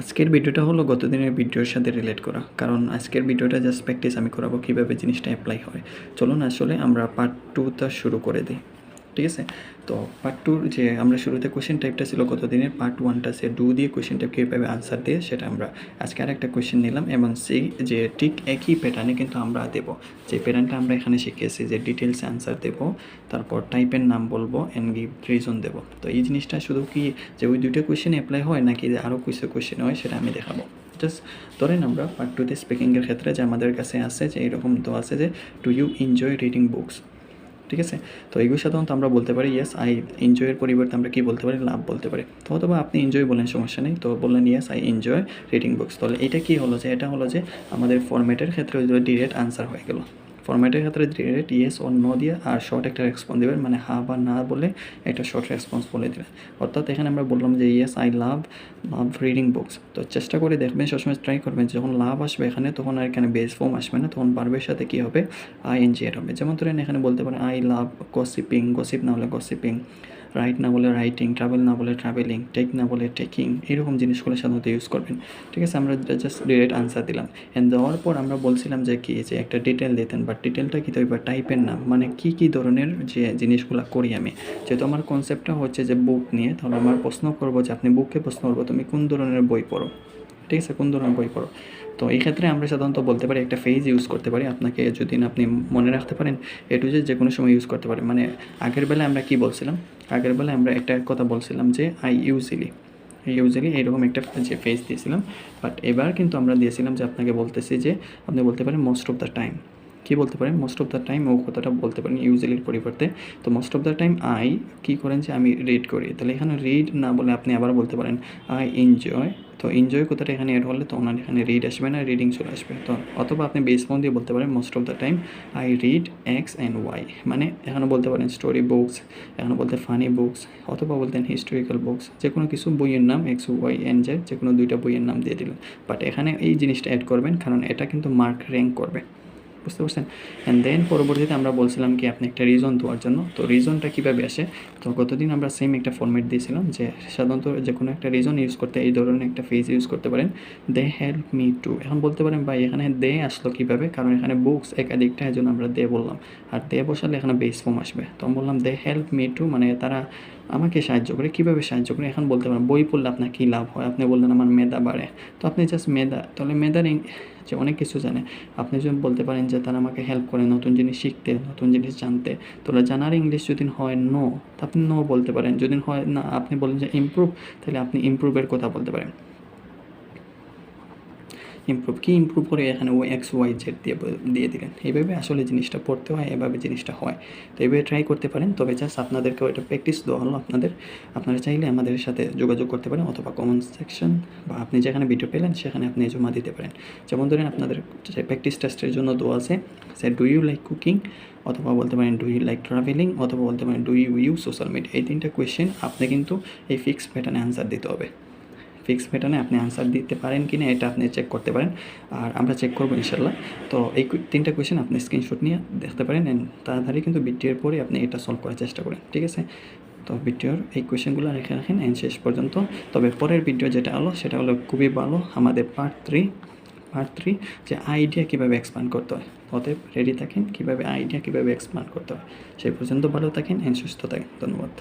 আজকের ভিডিওটা হলো গত দিনের ভিডিওর সাথে রিলেট করা। কারণ আজকের ভিডিওটা জাস্ট প্র্যাকটিস আমি করাবো কীভাবে জিনিসটা অ্যাপ্লাই হয়। চলুন আসলে আমরা পার্ট টুটা শুরু করে দিই। ঠিক আছে? তো পার্ট টুর যে আমরা শুরুতে কোয়েশ্চেন টাইপটা ছিল গত দিনের পার্ট ওয়ানটা সে ডু দিয়ে কোয়েশ্চেন টাইপ কীভাবে আনসার দিয়ে সেটা আমরা আজকে আরেকটা কোয়েশ্চেন নিলাম এবং সেই যে ঠিক একই প্যাটার্নে কিন্তু আমরা দেবো। যে প্যাটার্নটা আমরা এখানে শিখেছি যে ডিটেলসে আনসার দেবো, তারপর টাইপের নাম বলব অ্যান্ড গিভ রিজন দেবো। তো এই জিনিসটা শুধু কি যে ওই দুইটা কোয়েশ্চেন অ্যাপ্লাই হয় নাকি যে আরও কিছু কোয়েশ্চেন হয় সেটা আমি দেখাবো। জাস্ট ধরেন আমরা পার্ট টুতে স্পিকিংয়ের ক্ষেত্রে যে আমাদের কাছে আছে যে এরকম তো আছে যে do you enjoy reading books ঠিক আছে? তো এগুলো সাধারণত আমরা বলতে পারি ইয়েস আই এনজয়ের পরিবর্তে আমরা কি বলতে পারি? লাভ বলতে পারি। তো অথবা আপনি এনজয় বলেন সমস্যা নেই। তো বললেন yes I enjoy reading books তাহলে এটা কি হলো যে, এটা হলো যে আমাদের ফরম্যাটের ক্ষেত্রে ডিরেক্ট আনসার হয়ে গেল। ফরম্যাটের ক্ষেত্রে ডিরেক্ট ইয়েস ও নো দিয়ে, আর শর্ট একটা রেসপন্স দেবেন মানে হা বা না বলে একটা শর্ট রেসপন্স বলে দেবেন। অর্থাৎ এখানে আমরা বললাম যে yes I love love reading books তো চেষ্টা করে দেখবেন, সবসময় ট্রাই করবেন, যখন লাভ আসবে এখানে, তখন আর এখানে বেস ফর্ম আসবে না, তখন বার্বের সাথে কী হবে? আই এন জি এড হবে। যেমন ধরেন এখানে বলতে পারেন আই লাভ গসিপিং গসিপ না হলে গসিপিং রাইট না বলে রাইটিং ট্রাভেল না বলে ট্রাভেলিং টেক না বলে টেকিং এরকম জিনিসগুলো সাধারণত ইউজ করবেন। ঠিক আছে? আমরা জাস্ট ডিরেক্ট আনসার দিলাম। অ্যান্ড দেওয়ার পর আমরা বলছিলাম যে কি, যে একটা ডিটেল দিতেন বাট ডিটেলটা কী তৈরি বা টাইপের নাম মানে কি কি ধরনের যে জিনিসগুলো করি আমি? যেহেতু আমার কনসেপ্টটা হচ্ছে যে বুক নিয়ে, তাহলে আমার প্রশ্ন করব যে আপনি বুককে প্রশ্ন করব, তুমি কোন ধরনের বই পড়ো? ঠিক আছে কোন ধরনের বই পড়ো তো এই ক্ষেত্রে আমরা সাধারণত বলতে পারি একটা ফেজ ইউজ করতে পারি। আপনাকে যদি আপনি মনে রাখতে পারেন এ টু যে কোনো সময় ইউজ করতে পারেন মানে আগের বেলায় আমরা কি বলছিলাম? আগের বেলায় আমরা একটা কথা বলছিলাম যে আই ইউজিলি ইউজুয়ালি এরকম একটা যে ফেজ দিয়েছিলাম। বাট এবার কিন্তু আমরা দিয়েছিলাম যে আপনাকে বলতেছি যে, আপনি বলতে পারেন মোস্ট অফ দ্য টাইম কী বলতে পারেন? মোস্ট অফ দ্য টাইম ও কথাটা বলতে পারেন ইউজুয়ালির পরিবর্তে। তো most of the time I কী করেন যে, আমি রিড করি। তাহলে এখানে রিড না বলে আপনি আবার বলতে পারেন আই এনজয় তো এনজয় কথাটা এখানে অ্যাড হলে তো ওনার এখানে রিড আসবে না রিডিং চলে আসবে। তো অথবা আপনি বেস ফোন দিয়ে বলতে পারেন most of the time I read X and Y মানে এখানে বলতে পারেন স্টোরি বুকস এখানে বলতে ফানি বুকস অথবা বলতেন হিস্টোরিক্যাল বুকস যে কোনো কিছু বইয়ের নাম এক্স ওয়াই এন জেড যে কোনো দুইটা বইয়ের নাম দিয়ে দিলেন। বাট এখানে এই জিনিসটা অ্যাড করবেন, কারণ এটা কিন্তু মার্ক র্যাঙ্ক করবে। বুঝতে পারছেন? অ্যান্ড দেন পরবর্তীতে আমরা বলছিলাম কি, আপনি একটা রিজন দেওয়ার জন্য। তো রিজনটা কীভাবে আসে? তো গতদিন আমরা সেম একটা ফর্মেট দিয়েছিলাম যে সাধারণত যে কোনো একটা রিজন ইউজ করতে, এই ধরনের একটা ফেজ ইউজ করতে পারেন। দে হেল্প মি টু এখন বলতে পারেন, ভাই, এখানে দে আসলো কীভাবে? কারণ এখানে বুকস একাধিকটা এই জন্য আমরা দে বললাম। আর দে বসালে এখানে বেস ফর্ম আসবে। তো আমি বললাম দে হেল্প মি টু মানে তারা আমাকে সাহায্য করে, কীভাবে সাহায্য করে? এখন বলতে পারেন বই পড়লে আপনার কী লাভ হয়? আপনি বললেন আমার মেধা বাড়ে। তো আপনি জাস্ট মেধা, তাহলে মেধার যে অনেক কিছু জানে। আপনি যদি বলতে পারেন যে তারা আমাকে হেল্প করে নতুন জিনিস শিখতে, নতুন জিনিস জানতে, তাহলে জানার ইংলিশ যদি হয় নো তা আপনি নো বলতে পারেন। যদি হয় না, আপনি বলেন যে ইমপ্রুভ তাহলে আপনি ইমপ্রুভের কথা বলতে পারেন। ইমপ্রুভ কী ইম্প্রুভ করে এখানে ও এক্স ওয়াই জেড দিয়ে দিয়ে দিলেন? এইভাবে আসলে জিনিসটা পড়তে হয়, এভাবে জিনিসটা হয়। তো এইভাবে ট্রাই করতে পারেন, তবে জাস্ট আপনাদেরকেও এটা প্র্যাকটিস দেওয়া হলো। আপনাদের, আপনারা চাইলে আমাদের সাথে যোগাযোগ করতে পারেন অথবা কমেন্ট সেকশন বা আপনি যেখানে ভিডিও পেলেন, সেখানে আপনি জমা দিতে পারেন। যেমন ধরেন আপনাদের প্র্যাকটিস টেস্টের জন্য দেওয়া আছে সে ডু ইউ লাইক কুকিং অথবা বলতে পারেন ডু ইউ লাইক ট্রাভেলিং অথবা বলতে পারেন do you you social media এই তিনটা কোয়েশ্চেন আপনি কিন্তু এই ফিক্সড প্যাটার্নে অ্যান্সার দিতে হবে। ফিক্স প্যাটার্নে আপনি আনসার দিতে পারেন কি না এটা আপনি চেক করতে পারেন। আর আমরা চেক করব ইনশাল্লাহ তো এই তিনটা কোয়েশ্চেন আপনি স্ক্রিনশট নিয়ে দেখতে পারেন অ্যান্ড তাড়াতাড়ি কিন্তু ভিডিওর পরে আপনি এটা সলভ করার চেষ্টা করেন, ঠিক আছে? তো ভিডিওর এই কোয়েশ্চেনগুলো রেখে রাখেন অ্যান্ড শেষ পর্যন্ত। তবে পরের ভিডিও যেটা হলো, সেটা হলো খুবই ভালো, আমাদের পার্ট থ্রি পার্ট থ্রি যে আইডিয়া কীভাবে এক্সপ্যান্ড করতে হয়। অতএব রেডি থাকেন কীভাবে আইডিয়া কীভাবে এক্সপ্যান্ড করতে হয়। সেই পর্যন্ত ভালো থাকেন অ্যান্ড সুস্থ থাকেন। ধন্যবাদ।